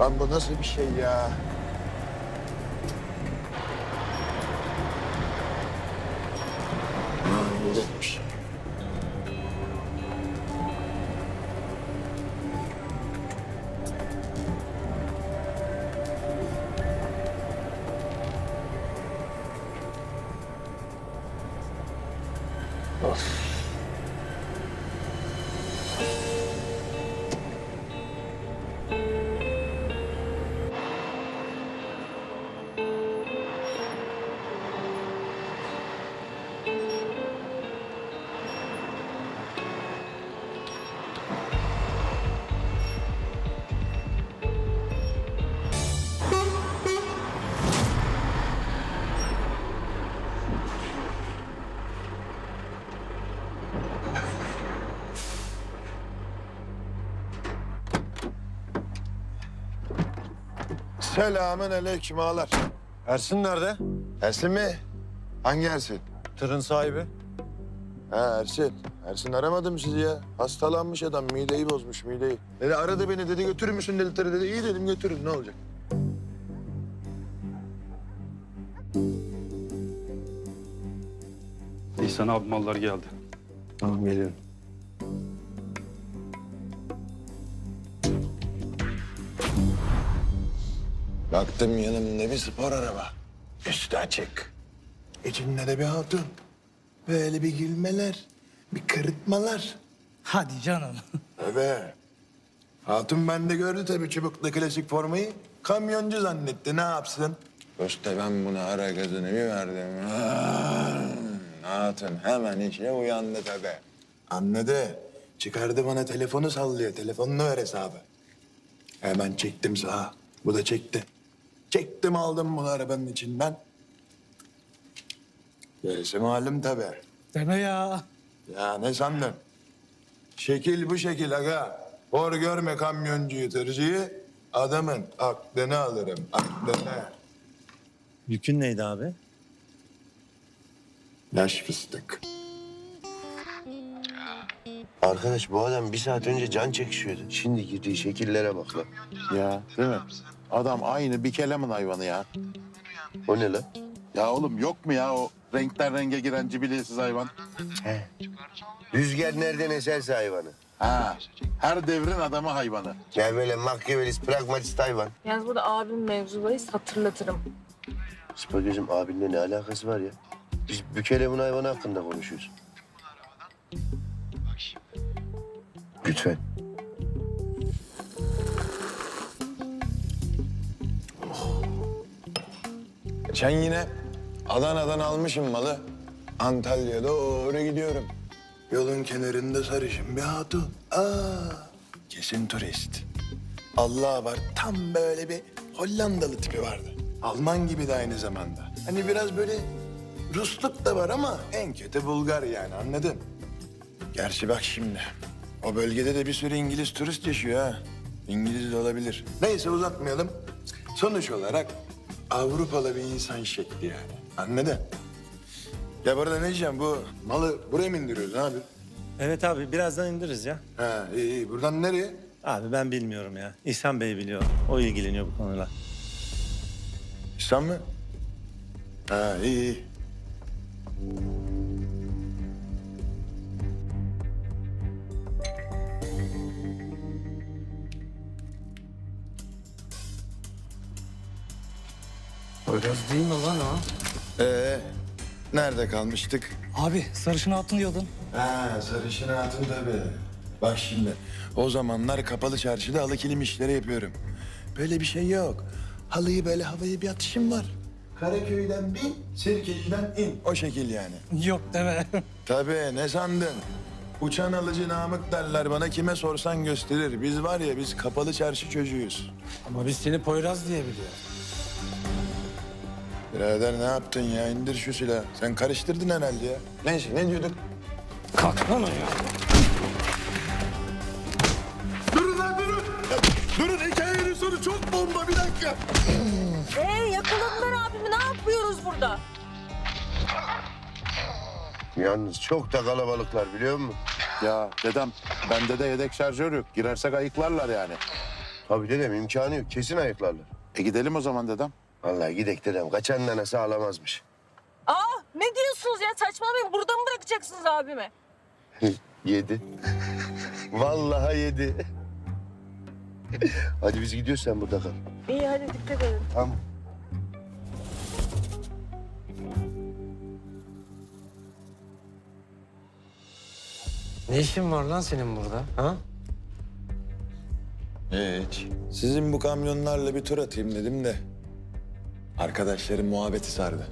Lan bu nasıl bir şey ya? Selamün aleyküm ağalar. Ersin nerede? Ersin mi? Hangi Ersin? Tırın sahibi. Ha Ersin. Ersin aramadım sizi ya. Hastalanmış adam. Mideyi bozmuş mideyi. Dedi aradı beni dedi götürür müsün dedi tırı dedi. İyi dedim götürün ne olacak? İhsan abi mallar geldi. Tamam geliyorum. Baktım yanımda bir spor araba. Üstü açık. İçinde de bir hatun. Böyle bir gülmeler, bir kırıtmalar. Hadi canım. Evet. Hatun bende gördü tabii çubuklu klasik formayı. Kamyoncu zannetti ne yapsın? İşte ben buna ara gazını bir verdim. Hatun hemen işe uyandı tabii. Anladı. Çıkardı bana telefonu sallıyor. Telefonunu ver hesabı. Hemen çektim sağa. Bu da çekti. Çektim aldım bunu arabanın içinden. Gerisi malum tabii. Deme ya. Ya ne sandın? Şekil bu şekil aga. Hor görme kamyoncuyu, tırcıyı. Adamın aklını alırım, aklını. Yükün neydi abi? Yaş fıstık. Arkadaş bu adam bir saat önce can çekişiyordu. Şimdi girdiği şekillere bak lan. Ya değil mi? Adam aynı bir kelemin hayvanı ya. O ne lan? Ya oğlum yok mu ya o renkten renge giren cibiliyetsiz hayvan? Rüzgar nereden eserse hayvanı. Ha, her devrin adamı hayvanı. Ya böyle makyavelist, pragmatist hayvan. Yalnız burada abim mevzubayız hatırlatırım. Spagözüm abinle ne alakası var ya? Biz bükelemin hayvanı hakkında konuşuyoruz. Lütfen. Geçen yine Adana'dan almışım malı. Antalya'ya doğru gidiyorum. Yolun kenarında sarışın bir hatun. Aa, kesin turist. Allah var tam böyle bir Hollandalı tipi vardı. Alman gibi de aynı zamanda. Hani biraz böyle Rusluk da var ama en kötü Bulgar yani anladın? Gerçi bak şimdi. O bölgede de bir sürü İngiliz turist yaşıyor ha. İngiliz de olabilir. Neyse uzatmayalım. Sonuç olarak Avrupalı bir insan şekli yani. Anladın? Ya bu arada ne diyeceğim bu malı buraya mı indiriyoruz abi? Evet abi birazdan indiririz ya. Ha iyi iyi. Buradan nereye? Abi ben bilmiyorum ya. İhsan Bey biliyor. O ilgileniyor bu konuyla. İstanbul mı? Ha iyi iyi. Biraz değil mi lan o? Ee, nerede kalmıştık? Abi sarışın hatun diyordun. Ha, sarışın hatun tabii. Bak şimdi, o zamanlar kapalı çarşıda halı kilim işleri yapıyorum. Böyle bir şey yok. Halıyı böyle havaya bir atışım var. Karaköy'den bin, Sirkeci'den in. O şekil yani. Yok deme. Tabii, ne sandın? Uçan alıcı Namık derler bana kime sorsan gösterir. Biz var ya, biz kapalı çarşı çocuğuyuz. Ama biz seni Poyraz diye biliyoruz. Birader ne yaptın ya? İndir şu silahı. Sen karıştırdın herhalde ya. Neyse, ne diyorduk? Kalk lan ayağa. Durun lan durun! Ya, durun, hikayenin sonu çok bomba. Bir dakika. Ee yakaladılar abimi ne yapıyoruz burada? Yalnız çok da kalabalıklar biliyor musun? Ya dedem bende de yedek şarjör yok. Girersek ayıklarlar yani. Tabii dedem imkanı yok. Kesin ayıklarlar. E gidelim o zaman dedem. Vallahi gidek dedem. Kaçan nanası ağlamazmış. Aa ne diyorsunuz ya saçmalamayın. Burada mı bırakacaksınız abimi? yedi. Vallahi yedi. Hadi biz gidiyoruz sen burada kal. İyi hadi dikkat edin. Tamam. Ne işin var lan senin burada? Ha? Hiç. Sizin bu kamyonlarla bir tur atayım dedim de. Arkadaşların muhabbeti sardı.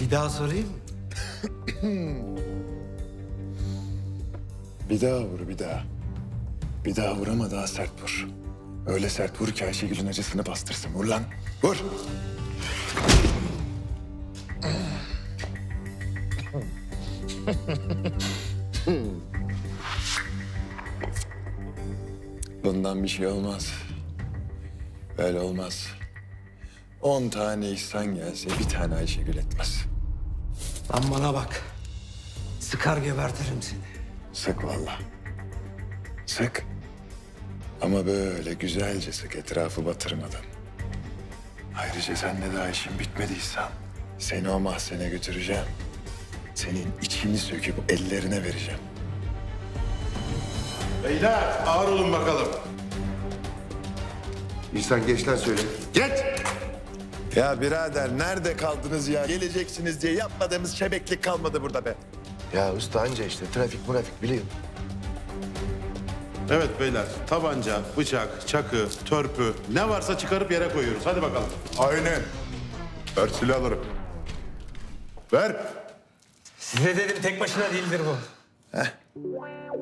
Bir daha sorayım. Bir daha vur, bir daha. Bir daha vur ama daha sert vur. Öyle sert vur ki Ayşegül'ün acısını bastırsın. Vur lan, vur. Bundan bir şey olmaz. Böyle olmaz. On tane İhsan gelse bir tane Ayşegül etmez. Lan bana bak. Sıkar gebertirim seni. Sık vallahi. Sık. Ama böyle güzelce sık etrafı batırmadan. Ayrıca senle daha işin bitmediyse seni o mahzene götüreceğim. Senin içini söküp ellerine vereceğim. Beyler ağır olun bakalım. İhsan geç lan söyle. Geç. Ya birader nerede kaldınız ya? Geleceksiniz diye yapmadığımız şebeklik kalmadı burada be. Ya usta anca işte trafik murafik biliyorum. Evet beyler tabanca, bıçak, çakı, törpü ne varsa çıkarıp yere koyuyoruz. Hadi bakalım. Aynen. Ver silahları. Ver. Size dedim tek başına değildir bu.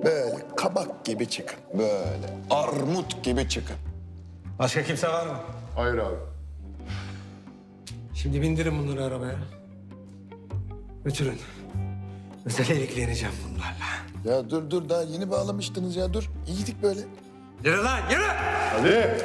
Böyle kabak gibi çıkın. Böyle armut gibi çıkın. Başka kimse var mı? Hayır abi. Şimdi bindirin bunları arabaya. Götürün. Özel ilgileneceğim bunlarla. Ya dur dur daha yeni bağlamıştınız ya dur. İyiydik böyle. Yürü lan yürü! Hadi.